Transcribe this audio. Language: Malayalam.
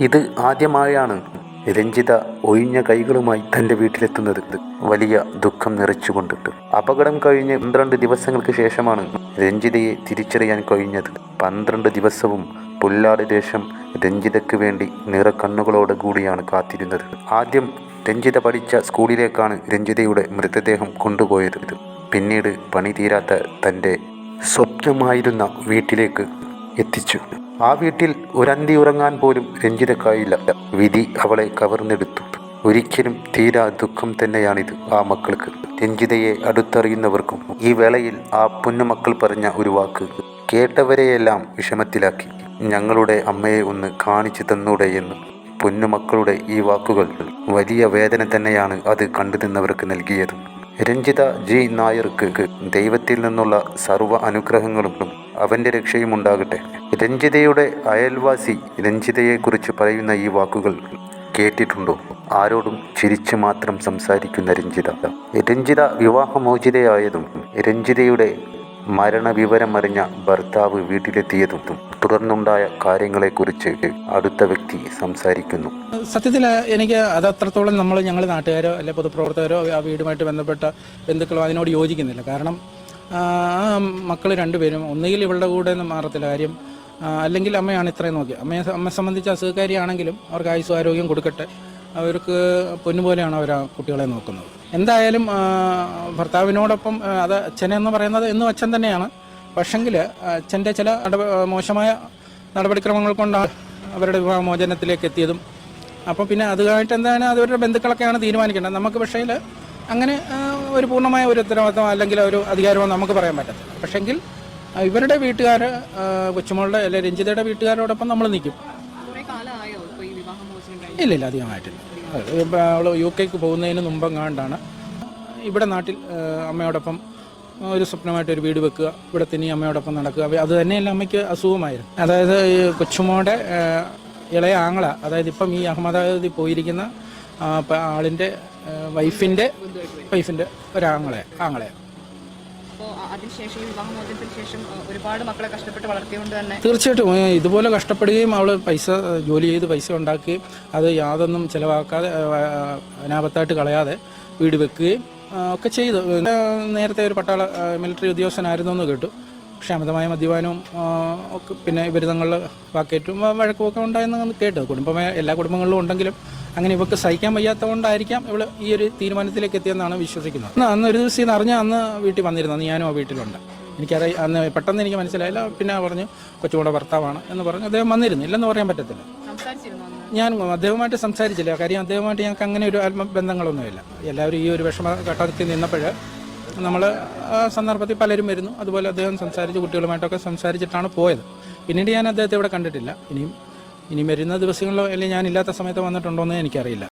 ഇത് ആദ്യമായാണ് രഞ്ജിത ഒഴിഞ്ഞ കൈകളുമായി തന്റെ വീട്ടിലെത്തുന്നത്. വലിയ ദുഃഖം നിറച്ചുകൊണ്ട് അപകടം കഴിഞ്ഞ് പന്ത്രണ്ട് ദിവസങ്ങൾക്ക് ശേഷമാണ് രഞ്ജിതയെ തിരിച്ചറിയാൻ കഴിഞ്ഞത്. പന്ത്രണ്ട് ദിവസവും പുല്ലാട് ദേശം രഞ്ജിതയ്ക്ക് വേണ്ടി നിറക്കണ്ണുകളോട് കൂടിയാണ് കാത്തിരുന്നത്. ആദ്യം രഞ്ജിത പഠിച്ച സ്കൂളിലേക്കാണ് രഞ്ജിതയുടെ മൃതദേഹം കൊണ്ടുപോയത്. പിന്നീട് പണി തീരാത്ത തന്റെ സ്വപ്നമായിരുന്ന വീട്ടിലേക്ക് എത്തിച്ചു. ആ വീട്ടിൽ ഒരന്തി ഉറങ്ങാൻ പോലും രഞ്ജിതക്കായില്ല. വിധി അവളെ കവർന്നെടുത്തു. ഒരിക്കലും തീരാ ദുഃഖം തന്നെയാണിത് ആ മക്കൾക്ക്. രഞ്ജിതയെ അടുത്തറിയുന്നവർക്കും ഈ വേളയിൽ ആ പൊന്നുമക്കൾ പറഞ്ഞ ഒരു വാക്ക് കേട്ടവരെയെല്ലാം വിഷമത്തിലാക്കി. ഞങ്ങളുടെ അമ്മയെ ഒന്ന് കാണിച്ചു തന്നൂടെ എന്ന് പൊന്നുമക്കളുടെ ഈ വാക്കുകൾ വലിയ വേദന തന്നെയാണ് അത് കണ്ടു നിന്നവർക്ക് നൽകിയത്. രഞ്ജിത ജി. നായർക്ക് ദൈവത്തിൽ നിന്നുള്ള സർവ അനുഗ്രഹങ്ങളും അവന്റെ രക്ഷയും ഉണ്ടാകട്ടെ. രഞ്ജിതയുടെ അയൽവാസി രഞ്ജിതയെക്കുറിച്ച് പറയുന്ന ഈ വാക്കുകൾ കേട്ടിട്ടുണ്ടോ? ആരോടും ചിരിച്ചു മാത്രം സംസാരിക്കുന്ന രഞ്ജിത. രഞ്ജിത വിവാഹമോചിതയായതും രഞ്ജിതയുടെ മരണവിവരമറിഞ്ഞ ഭർത്താവ് വീട്ടിലെത്തിയതും തുടർന്നുണ്ടായ കാര്യങ്ങളെക്കുറിച്ച് അടുത്ത വ്യക്തി സംസാരിക്കുന്നു. സത്യത്തിൽ എനിക്ക് അത് അത്രത്തോളം നമ്മൾ ഞങ്ങൾ നാട്ടുകാരോ അല്ലെ പൊതുപ്രവർത്തകരോ ആ വീടുമായിട്ട് ബന്ധപ്പെട്ട ബന്ധുക്കളോ അതിനോട് യോജിക്കുന്നില്ല. കാരണം ആ മക്കൾ രണ്ടുപേരും ഒന്നുകിൽ ഇവളുടെ കൂടെ ഒന്നും മാറത്തില്ല കാര്യം അല്ലെങ്കിൽ അമ്മയാണ് ഇത്രയും നോക്കിയത് അമ്മയെ അമ്മയെ സംബന്ധിച്ച് അസുഖക്കാരിയാണെങ്കിലും അവർക്ക് ആയുസ് ആരോഗ്യം കൊടുക്കട്ടെ. അവർക്ക് പൊന്നുപോലെയാണ് അവർ ആ കുട്ടികളെ നോക്കുന്നത്. എന്തായാലും ഭർത്താവിനോടൊപ്പം അത് അച്ഛനെന്ന് പറയുന്നത് എന്നും അച്ഛൻ തന്നെയാണ്. പക്ഷെങ്കിൽ അച്ഛന്റെ ചില മോശമായ നടപടിക്രമങ്ങൾ കൊണ്ടാണ് അവരുടെ വിവാഹമോചനത്തിലേക്ക് എത്തിയതും അപ്പോൾ പിന്നെ അതുമായിട്ട് എന്താണ് അവരുടെ ബന്ധുക്കളൊക്കെയാണ് തീരുമാനിക്കേണ്ടത്. നമുക്ക് പക്ഷേ അങ്ങനെ ഒരു പൂർണമായ ഒരു ഉത്തരവാദിത്തം അല്ലെങ്കിൽ ഒരു അധികാരമോ നമുക്ക് പറയാൻ പറ്റത്തില്ല. പക്ഷെങ്കിൽ ഇവരുടെ വീട്ടുകാർ കൊച്ചുമോളുടെ അല്ലെ രഞ്ജിതയുടെ വീട്ടുകാരോടൊപ്പം നമ്മൾ നിൽക്കും ഇല്ല ഇല്ല അധികമായിട്ടില്ല. അവൾ യു കെക്ക് പോകുന്നതിന് മുമ്പെങ്ങാണ്ടാണ് ഇവിടെ നാട്ടിൽ അമ്മയോടൊപ്പം ഒരു സ്വപ്നമായിട്ട് ഒരു വീട് വെക്കുക ഇവിടെ തന്നെ അമ്മയോടൊപ്പം നടക്കുക. അത് തന്നെയല്ല അമ്മയ്ക്ക് അസുഖമായിരുന്നു. അതായത് ഈ കൊച്ചുമോടെ ഇളയ ആങ്ങള അതായത് ഇപ്പം ഈ അഹമ്മദാബാദിൽ പോയിരിക്കുന്ന ആളിന്റെ വൈഫിന്റെ വൈഫിന്റെ ആ, വൈഫിന്റെ വൈഫിന്റെ ഒരാങ്ങളെ ആങ്ങളെ. തീർച്ചയായിട്ടും ഇതുപോലെ കഷ്ടപ്പെടുകയും അവൾ പൈസ ജോലി ചെയ്ത് പൈസ ഉണ്ടാക്കുകയും അത് യാതൊന്നും ചിലവാക്കാതെ അനാപത്തായിട്ട് കളയാതെ വീട് വെക്കുകയും ഒക്കെ ചെയ്തു. നേരത്തെ ഒരു പട്ടാള മിലിറ്ററി ഉദ്യോഗസ്ഥനായിരുന്നു എന്ന് കേട്ടു. പക്ഷെ അമിതമായ മദ്യപാനവും ഒക്കെ പിന്നെ ബിരുദങ്ങളിൽ പാക്കറ്റും ആ, വഴക്കും ഒക്കെ ഉണ്ടായെന്ന് കേട്ടു. കുടുംബമായ എല്ലാ കുടുംബങ്ങളിലും ഉണ്ടെങ്കിലും അങ്ങനെ ഇവർക്ക് സഹിക്കാൻ വയ്യാത്തതുകൊണ്ടായിരിക്കാം ഇവൾ ഈ ഒരു തീരുമാനത്തിലേക്ക് എത്തിയെന്നാണ് വിശ്വസിക്കുന്നത്. അന്ന് അന്ന് ഒരു ദിവസം അറിഞ്ഞ അന്ന് വീട്ടിൽ വന്നിരുന്നു. അന്ന് ഞാനും ആ വീട്ടിലുണ്ട്. എനിക്കറിയാം അന്ന് പെട്ടെന്ന് എനിക്ക് മനസ്സിലായില്ല. പിന്നെ പറഞ്ഞു കൊച്ചുകൂടെ ഭർത്താവാണ് എന്ന് പറഞ്ഞു. അദ്ദേഹം വന്നിരുന്നു. ഇല്ലെന്ന് പറയാൻ പറ്റത്തില്ല. ഞാൻ അദ്ദേഹവുമായിട്ട് സംസാരിച്ചില്ല. കാര്യം അദ്ദേഹവുമായിട്ട് ഞങ്ങൾക്ക് അങ്ങനെ ഒരു ആത്മബന്ധങ്ങളൊന്നുമില്ല. എല്ലാവരും ഈ ഒരു വിഷമ ഘട്ടത്തിൽ നിന്നപ്പോൾ നമ്മൾ ആ സന്ദർഭത്തിൽ പലരും വരുന്നു. അതുപോലെ അദ്ദേഹം സംസാരിച്ച് കുട്ടികളുമായിട്ടൊക്കെ സംസാരിച്ചിട്ടാണ് പോയത്. പിന്നീട് ഞാൻ അദ്ദേഹത്തെ ഇവിടെ കണ്ടിട്ടില്ല. ഇനിയും ഇനി വരുന്ന ദിവസങ്ങളിലോ അല്ലെങ്കിൽ ഞാനില്ലാത്ത സമയത്ത് വന്നിട്ടുണ്ടോ എന്ന് എനിക്കറിയില്ല.